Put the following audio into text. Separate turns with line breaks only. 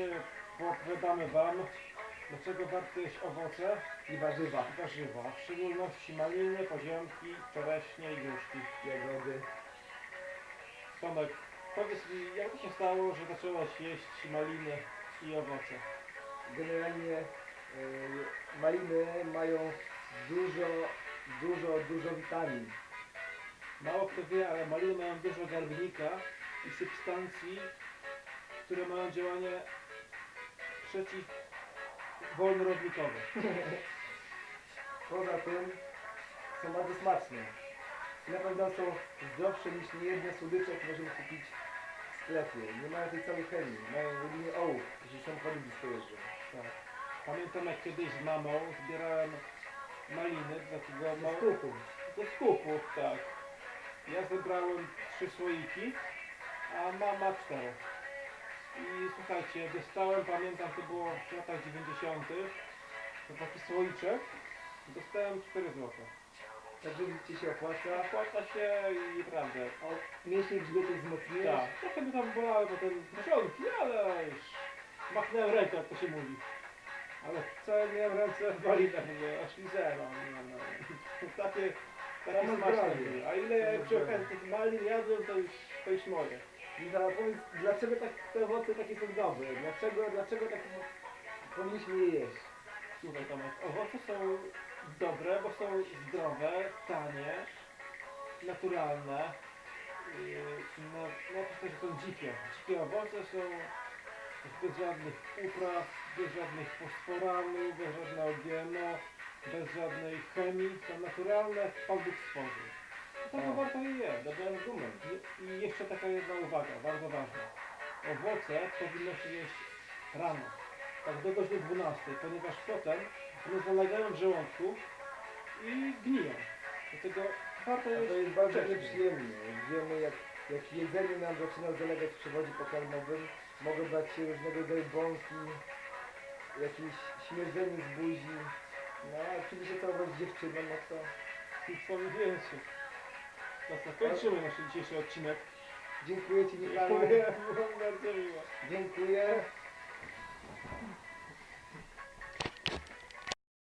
dzisiaj opowiadamy Wam, dlaczego warto jeść owoce
I warzywa,
i warzywa, w szczególności maliny, poziomki, czereśnie i gruszki.
jagody.
Tomek, powiedz mi, jak to się stało, że zaczęłaś jeść maliny i owoce?
Generalnie e, maliny mają dużo, dużo, dużo witamin.
Mało kto wie, ale maliny mają dużo garbnika i substancji, które mają działanie przeciwwolnorodnikowe.
Poza tym są bardzo smaczne. Na pewno są zdrowsze niż niejedne słodycze, które możemy kupić w sklepie. Nie mają tej całej chemii, mają jedynie ołów, jeśli samochody blisko jeżdżą.
Tak. Pamiętam jak kiedyś z mamą zbierałem maliny do takiego
Z
małego
kupu.
do skupów, tak. Ja zebrałem trzy słoiki, a mama cztery. I słuchajcie, dostałem, pamiętam to było w latach 90. To taki słoiczek. Dostałem 4 złote.
Także widzicie się opłaca.
Opłaca się i naprawdę.
O, mięśnie grzbiety wzmocniłeś.
Tak, trochę by tam bolały potem początki, ale już machnąłem rękę, jak to się mówi. Ale wcale nie miałem ręce w malinach, nie, aż mizera. Nie, no. Takie, takie smaczne
zdrowie.
były. A ile ja przy okazji tych malin jadłem, to już, to już moje.
Powiedz, dlaczego tak, te owoce takie są dobre? Dlaczego, dlaczego tak powinniśmy je jeść?
Słuchaj Tomek, owoce są dobre, bo są zdrowe, tanie, naturalne. Yy, No, no to są dzikie. Dzikie owoce są bez żadnych upraw, bez żadnych fosforanów, bez żadnego GMO, bez żadnej chemii. Są naturalne, Bóg stworzył. Dlatego
O.
warto je jeść.
Dobry argument.
I- jeszcze taka jedna uwaga, bardzo ważna. Owoce powinno się jeść rano, tak do godziny 12, ponieważ potem one zalegają w żołądku i gniją. Dlatego warto
A
jeść
to jest bardzo
wcześniej.
nieprzyjemne. Wiemy, jak, jak jedzenie nam zaczyna zalegać w przewodzie pokarmowym, mogą brać się różnego rodzaju bąki, jakieś śmierdzenie z buzi. No, a się całować z dziewczyną, no to
Co wiecie. Nasz dzisiejszy odcinek.
dziękuję Ci Michał.
Dziękuję, bardzo miło.
Dziękuję.